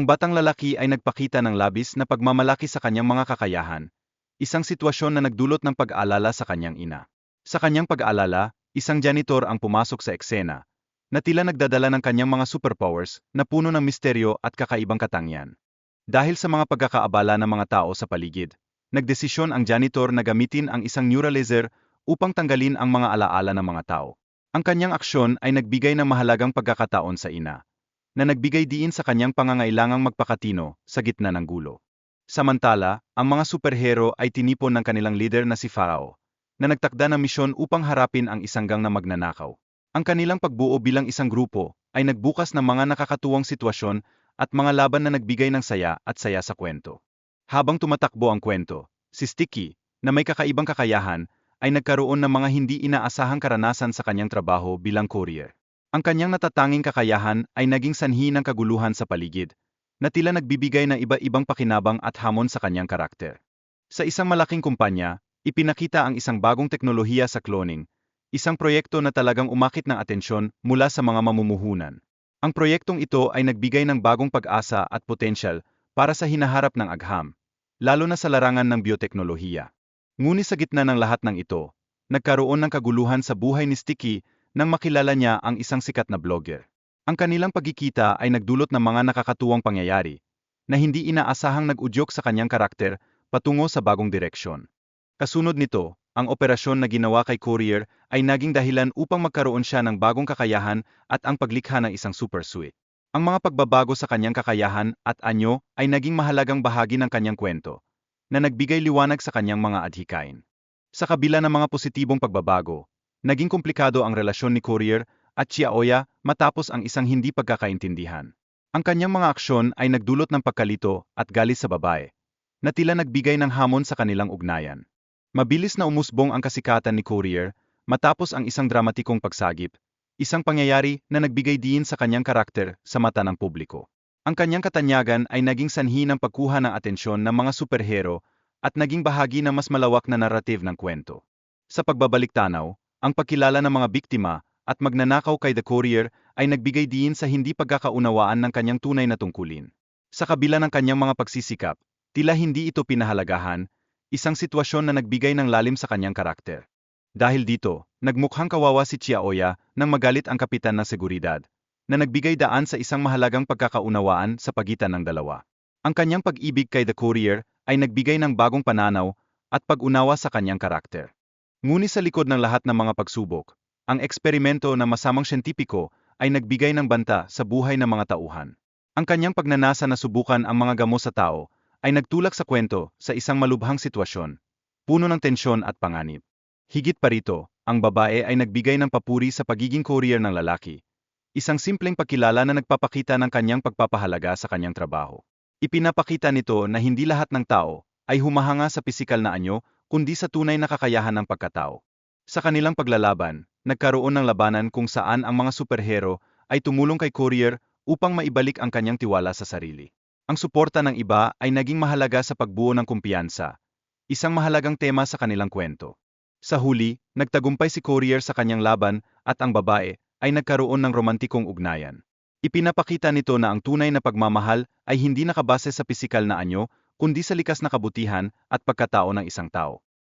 Ang batang lalaki ay nagpakita ng labis na pagmamalaki sa kanyang mga kakayahan, isang sitwasyon na nagdulot ng pag-aalala sa kanyang ina. Sa kanyang pag-aalala, isang janitor ang pumasok sa eksena, na tila nagdadala ng kanyang mga superpowers na puno ng misteryo at kakaibang katangian. Dahil sa mga pagkakaabala ng mga tao sa paligid, nagdesisyon ang janitor na gamitin ang isang neuralizer upang tanggalin ang mga alaala ng mga tao. Ang kanyang aksyon ay nagbigay ng mahalagang pagkakataon sa ina, na nagbigay diin sa kanyang pangangailangang magpakatino sa gitna ng gulo. Samantala, ang mga superhero ay tinipon ng kanilang leader na si Pharaoh, na nagtakda ng misyon upang harapin ang isang gang na magnanakaw. Ang kanilang pagbuo bilang isang grupo ay nagbukas ng mga nakakatuwang sitwasyon at mga laban na nagbigay ng saya at saya sa kwento. Habang tumatakbo ang kwento, si Sticky, na may kakaibang kakayahan, ay nagkaroon ng mga hindi inaasahang karanasan sa kanyang trabaho bilang courier. Ang kanyang natatanging kakayahan ay naging sanhi ng kaguluhan sa paligid, na tila nagbibigay ng iba-ibang pakinabang at hamon sa kanyang karakter. Sa isang malaking kumpanya, ipinakita ang isang bagong teknolohiya sa cloning, isang proyekto na talagang umakit ng atensyon mula sa mga mamumuhunan. Ang proyektong ito ay nagbigay ng bagong pag-asa at potensyal para sa hinaharap ng agham, lalo na sa larangan ng bioteknolohiya. Ngunit sa gitna ng lahat ng ito, nagkaroon ng kaguluhan sa buhay ni Sticky nang makilala niya ang isang sikat na blogger. Ang kanilang pagkikita ay nagdulot ng mga nakakatuwang pangyayari na hindi inaasahang nag-udyok sa kanyang karakter patungo sa bagong direksyon. Kasunod nito, ang operasyon na ginawa kay Courier ay naging dahilan upang magkaroon siya ng bagong kakayahan at ang paglikha ng isang super suite. Ang mga pagbabago sa kanyang kakayahan at anyo ay naging mahalagang bahagi ng kanyang kwento, na nagbigay liwanag sa kanyang mga adhikain. Sa kabila ng mga positibong pagbabago, naging komplikado ang relasyon ni Courier at Chiaoya matapos ang isang hindi pagkakaintindihan. Ang kanyang mga aksyon ay nagdulot ng pagkalito at galis sa babae, na tila nagbigay ng hamon sa kanilang ugnayan. Mabilis na umusbong ang kasikatan ni Courier matapos ang isang dramatikong pagsagip, isang pangyayari na nagbigay diin sa kanyang karakter sa mata ng publiko. Ang kanyang katanyagan ay naging sanhi ng pagkuha ng atensyon ng mga superhero at naging bahagi ng mas malawak na narrative ng kwento. Sa pagbabalik tanaw, ang pagkilala ng mga biktima at magnanakaw kay The Courier ay nagbigay diin sa hindi pagkakaunawaan ng kanyang tunay na tungkulin. Sa kabila ng kanyang mga pagsisikap, tila hindi ito pinahalagahan, isang sitwasyon na nagbigay ng lalim sa kanyang karakter. Dahil dito, nagmukhang kawawa si Chiaoya nang magalit ang kapitan ng seguridad, na nagbigay daan sa isang mahalagang pagkakaunawaan sa pagitan ng dalawa. Ang kanyang pag-ibig kay The Courier ay nagbigay ng bagong pananaw at pag-unawa sa kanyang karakter. Ngunit sa likod ng lahat ng mga pagsubok, ang eksperimento na masamang siyentipiko ay nagbigay ng banta sa buhay ng mga tauhan. Ang kanyang pagnanasa na subukan ang mga gamo sa tao ay nagtulak sa kwento sa isang malubhang sitwasyon, puno ng tensyon at panganib. Higit pa rito, ang babae ay nagbigay ng papuri sa pagiging courier ng lalaki, Isang simpleng pakilala na nagpapakita ng kanyang pagpapahalaga sa kanyang trabaho. Ipinapakita nito na hindi lahat ng tao ay humahanga sa pisikal na anyo, kundi sa tunay na kakayahan ng pagkatao. Sa kanilang paglalaban, nagkaroon ng labanan kung saan ang mga superhero ay tumulong kay Courier upang maibalik ang kanyang tiwala sa sarili. Ang suporta ng iba ay naging mahalaga sa pagbuo ng kumpiyansa, isang mahalagang tema sa kanilang kwento. Sa huli, nagtagumpay si Courier sa kanyang laban at ang babae ay nagkaroon ng romantikong ugnayan. Ipinapakita nito na ang tunay na pagmamahal ay hindi nakabase sa pisikal na anyo, kundi sa likas na kabutihan at pagkatao ng isang tao.